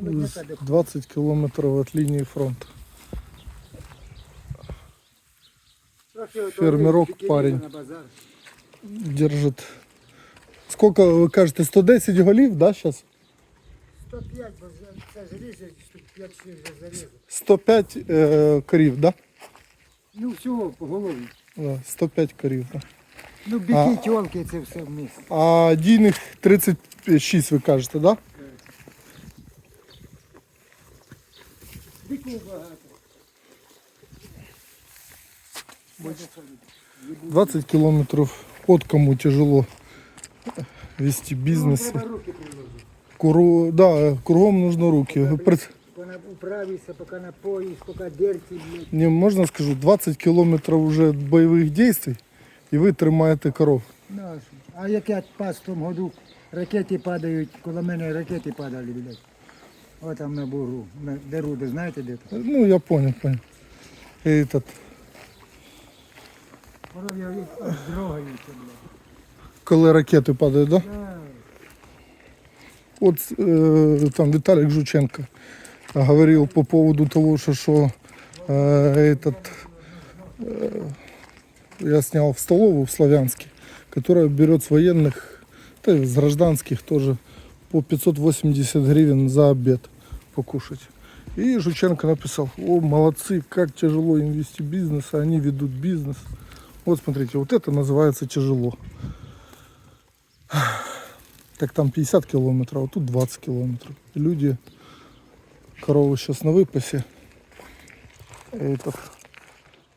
20 километров от линии фронта. Фермерок парень. Держит. Сколько, ви кажете, 110 голів, да, сейчас? 105, бо це залізе, штук 5 вже зарізав. 105 е, корів, да? Ну всього по голові. Да, 105 корів. Да. Ну біки, тьолки, це все вместе. А дійних 36, ви кажете, да? Біків багато. 20 километров. Вот кому тяжело вести бизнес. Ну, Треба руки приложити. Куру, да, кругом нужно руки. Пред- блядь. Не можна скажу, 20 кілометрів вже бойових дій, і ви тримаєте коров. Ну, а що? а як я пас в тому году, ракети падають, коло мене ракети падали, блядь. О там на бугру, на де руди, знаєте де там? Ну, я понял, понял. І Этот, Коров'я здрогаються, блядь. коли ракети падають, да? Да. От э, там Виталик Жученко говорил по поводу того, что, что э, этот э, я снял в столовую в Славянске, которая берет с военных, да и с гражданских тоже по 580 гривен за обед Покушать. И Жученко написал, о, молодцы, как тяжело им вести бизнес, а они ведут бизнес. Вот смотрите, вот это называется тяжело. Так там 50 километров, а тут 20 километров. Люди, коровы сейчас на выпасе. Этот,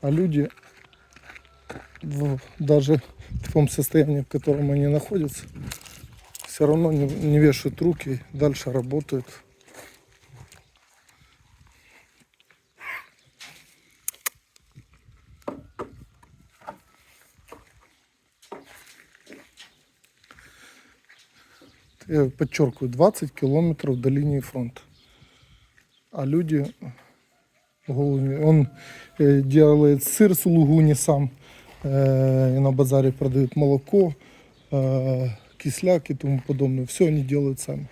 а люди в- даже в том состоянии, в котором они находятся, все равно не, не вешают руки, дальше работают. подчеркиваю, 20 километров до линии фронта. А люди голыми. Он э, делает сыр с лугуни сам. э, и на базаре продают молоко, э, кисляк и тому подобное. Все они делают сами.